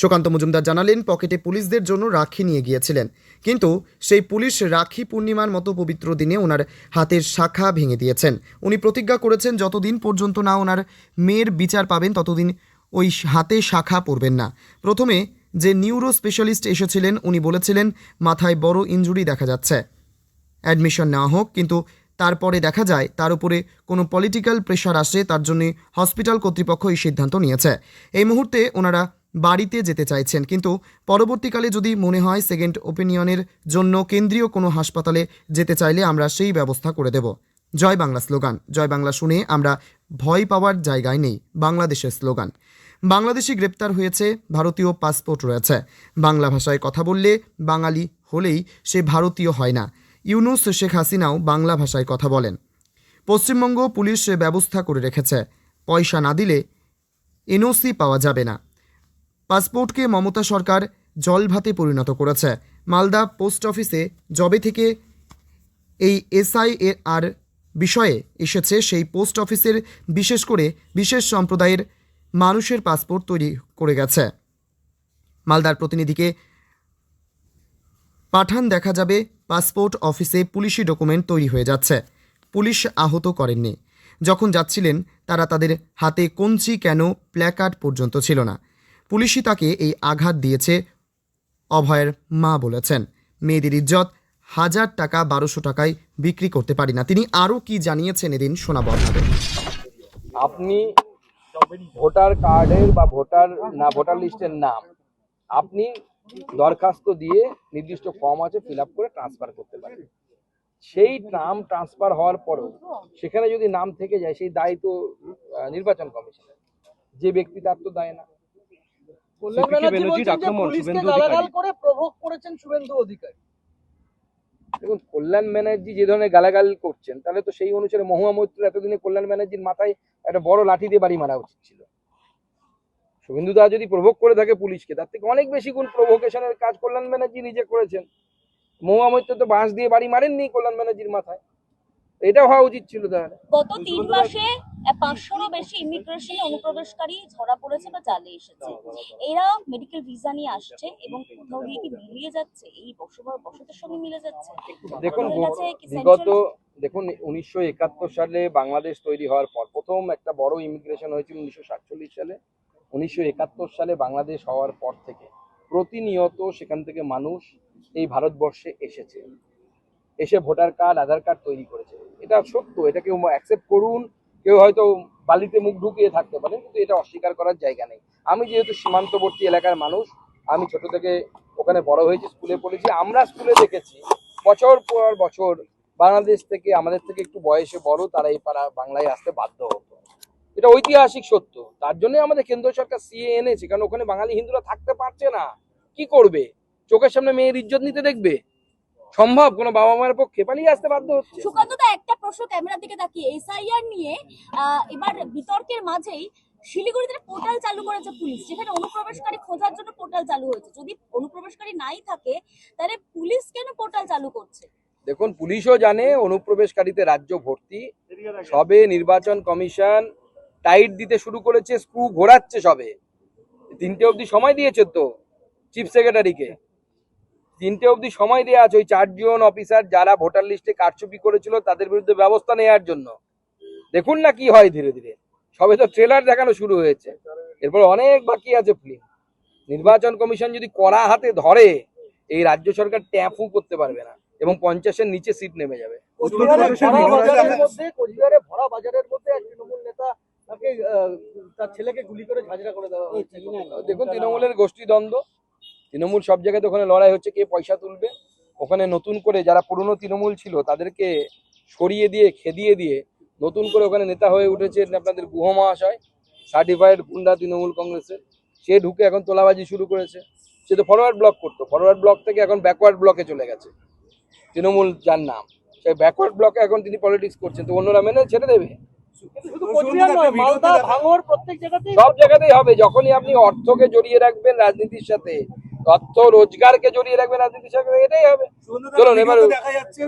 সুকান্ত মজুমদার জানালেন, পকেটে পুলিশদের জন্য রাখি নিয়ে গিয়েছিলেন। কিন্তু সেই পুলিশ রাখি পূর্ণিমার মতো পবিত্র দিনে ওনার হাতের শাখা ভেঙে দিয়েছেন। উনি প্রতিজ্ঞা করেছেন, যতদিন পর্যন্ত না ওনার মেয়ের বিচার পাবেন, ততদিন ওই হাতে শাখা পড়বেন না। প্রথমে যে নিউরো স্পেশালিস্ট এসেছিলেন, উনি বলেছিলেন, মাথায় বড় ইনজুরি দেখা যাচ্ছে। অ্যাডমিশন নেওয়া হোক, কিন্তু তারপরে দেখা যায়, তার উপরে কোনো পলিটিক্যাল প্রেশার আসে, তার জন্য হসপিটাল কর্তৃপক্ষ এই সিদ্ধান্ত নিয়েছে। এই মুহূর্তে ওনারা বাড়িতে যেতে চাইছেন। কিন্তু পরবর্তীকালে যদি মনে হয় সেকেন্ড ওপিনিয়নের জন্য কেন্দ্রীয় কোনো হাসপাতালে যেতে চাইলে আমরা সেই ব্যবস্থা করে দেব। জয় বাংলা স্লোগান। জয় বাংলা শুনে আমরা ভয় পাওয়ার জায়গায় নেই। বাংলাদেশের স্লোগান। বাংলাদেশি গ্রেপ্তার হয়েছে, ভারতীয় পাসপোর্ট রয়েছে। বাংলা ভাষায় কথা বললে বাঙালি হলেই সে ভারতীয় হয় না। ইউনুস শেখ হাসিনাও বাংলা ভাষায় কথা বলেন। পশ্চিমবঙ্গ পুলিশ ব্যবস্থা করে রেখেছে। পয়সা না দিলে এনওসি পাওয়া যাবে না। পাসপোর্টকে মমতা সরকার জলভাতে পরিণত করেছে। মালদা পোস্ট অফিসে জবে থেকে এই এসআই আর বিষয়ে এসেছে সেই পোস্ট অফিসের বিশেষ করে বিশেষ সম্প্রদায়ের মানুষের পাসপোর্ট তৈরি করে গেছে। মালদার প্রতিনিধিকে পাঠান দেখা যাবে, পাসপোর্ট অফিসে পুলিশি ডকুমেন্ট তৈরি হয়ে যাচ্ছে। পুলিশ আহত করেননি। যখন যাচ্ছিলেন, তারা তাদের হাতে কঞ্চি কেন, প্ল্যাকার্ড পর্যন্ত ছিল না। পুলিশই তাকে এই আঘাত দিয়েছে, অভয়ের মা বলেছেন। মেয়েদের ইজ্জত হাজার টাকা, বারোশো টাকায় বিক্রি করতে পারি না। তিনি আরও কি জানিয়েছেন এদিন শোনাব আপনি ভোটার কার্ডের বা ভোটার না, ভোটার লিস্টের নাম, আপনি দরখাস্ত দিয়ে নির্দিষ্ট ফর্ম আছে ফিল করে ট্রান্সফার করতে পারেন। সেই নাম ট্রান্সফার হওয়ার পরও সেখানে যদি নাম থেকে যায়, সেই দায় তো নির্বাচন কমিশনের। যে ব্যক্তি তার তো দায় না। কল্যাণ ব্যানার্জি বলছেন যে পুলিশকে গালাগাল করে প্রভোগ করেছেন শুভেন্দু অধিকারী। দেখুন কল্যাণ ব্যানার্জি যে ধরনের গালাগাল করছেন তাহলে তো সেই অনুসারে মহুয়া মৈত্র এতদিনে কল্যাণ ব্যানার্জির মাথায় একটা বড় লাঠি দিয়ে বাড়ি মারা উচিত ছিল। শুভেন্দু দা যদি প্রভোগ করে থাকে পুলিশকে তার থেকে অনেক বেশি গুণ প্রভোকেশনের কাজ কল্যাণ ব্যানার্জি নিজে করেছেন। মহুয়া মৈত্র তো বাঁশ দিয়ে বাড়ি মারেননি কল্যাণ ব্যানার্জির মাথায়। এটা হওয়া উচিত ছিল তাহলে। গত তিন মাসে পাঁচশোরও বেশি ইমিগ্রেশনে অনুপ্রবেশকারী ধরা পড়েছে বা চালে এসেছে। এরা মেডিকেল ভিসা নিয়ে আসছে এবং কোথাও গিয়ে কি মিলিয়ে যাচ্ছে? এই বসবাস বসতের সঙ্গে মিলে যাচ্ছে? দেখুন বিগত দেখুন উনিশশো একাত্তর সালে বাংলাদেশ তৈরি হওয়ার পর প্রথম একটা বড় ইমিগ্রেশন হয়েছিল উনিশশো সাতচল্লিশ সালে। উনিশশো একাত্তর সালে বাংলাদেশ হওয়ার পর থেকে প্রতিনিয়ত সেখান থেকে মানুষ এই ভারতবর্ষে এসেছে। এসে ভোটার কার্ড, আধার কার্ড তৈরি করেছে। এটা সত্য, এটা কেউ অ্যাকসেপ্ট করুন, কেউ হয়তো বালিতে মুখ ঢুকিয়ে থাকতে পারেন কিন্তু এটা অস্বীকার করার জায়গা নেই। আমি যেহেতু সীমান্তবর্তী এলাকার মানুষ, আমি ছোট থেকে ওখানে বড় হয়েছি, স্কুলে পড়েছি, আমরা স্কুলে দেখেছি, বছর পর বছর বাংলাদেশ থেকে, আমাদের থেকে একটু বয়সে বড়, তারা এই পাড়া বাংলায় আসতে বাধ্য হতো। এটা ঐতিহাসিক সত্য, তার জন্য আমাদের কেন্দ্র সরকার সিএ এনেছে, কারণ ওখানে বাঙালি হিন্দুরা থাকতে পারছে না। কি করবে? চোখের সামনে মেয়ের ইজ্জত নিতে দেখবে? সম্ভব? কোনো বাবা মায়ের পক্ষে? পালিয়ে আসতে বাধ্য হচ্ছে। সুকান্ত দা একটা প্রশ্ন ক্যামেরার দিকে তাকিয়ে। এসআইআর নিয়ে এবার বিতর্কের মাঝেই শিলিগুড়িতে পোর্টাল চালু করেছে পুলিশ। যেখানে অনুপ্রবেশকারী খোঁজার জন্য পোর্টাল চালু হয়েছে। যদি অনুপ্রবেশকারী নাই থাকে তাহলে পুলিশ কেন পোর্টাল চালু করছে? দেখুন পুলিশও জানে অনুপ্রবেশকারীতে রাজ্য ভর্তি। সবে নির্বাচন কমিশন টাইট দিতে শুরু করেছে স্ক্রু ঘোরাচ্ছে সবে। তিনটে অবধি সময় দিয়েছে তো চিফ সেক্রেটারিকে। তিনটে অবধি সময় দেওয়া আছে ওই চারজন অফিসার যারা ভোটার লিস্টে কারচুপি করেছিল তাদের বিরুদ্ধে ব্যবস্থা নেওয়ার জন্য। দেখুন না কি হয় ধীরে ধীরে। সবে তো ট্রেলার দেখানো শুরু হয়েছে। এরপর অনেক বাকি আছে ফিল্ম নির্বাচন কমিশন যদি কড়া হাতে ধরে এই রাজ্য সরকার ট্যাপও করতে পারবে না এবং পঞ্চাশের নিচে সিট নেমে যাবে। কোচবিহারে ভরা বাজারের মধ্যে কোচবিহারে ভরা বাজারের মধ্যে এক তৃণমূল নেতা তাকে আহ, তার ছেলেকে গুলি করে ঝাঁঝরা করে দেওয়া দেখুন তৃণমূলের গোষ্ঠী দ্বন্দ্ব তৃণমূল সব জায়গাতে ওখানে লড়াই হচ্ছে কে পয়সা তুলবে? ওখানে নতুন করে যারা পুরনো তৃণমূল ছিল তাদেরকে সরিয়ে দিয়ে খেদিয়ে দিয়ে নতুন করে ওখানে নেতা হয়ে উঠেছে আপনাদের গুহ মহাশয় সার্টিফাইড গুন্ডা তৃণমূল কংগ্রেসের। সে ঢুকে এখন তোলাবাজি শুরু করেছে। সে তো ফরওয়ার্ড ব্লক করতো। ফরওয়ার্ড ব্লক থেকে এখন ব্যাকওয়ার্ড ব্লকে চলে গেছে। তৃণমূল যার নাম। সেই ব্যাকওয়ার্ড ব্লকে এখন তিনি পলিটিক্স করছেন। তো অন্যরা মেনে ছেড়ে দেবে? সব জায়গাতেই হবে। যখনই আপনি অর্থকে জড়িয়ে রাখবেন রাজনীতির সাথে অর্থ রোজগারকে জড়িয়ে রাখবে রাজনীতির সঙ্গে এটাই হবে। চলুন এবার দেখা যাচ্ছে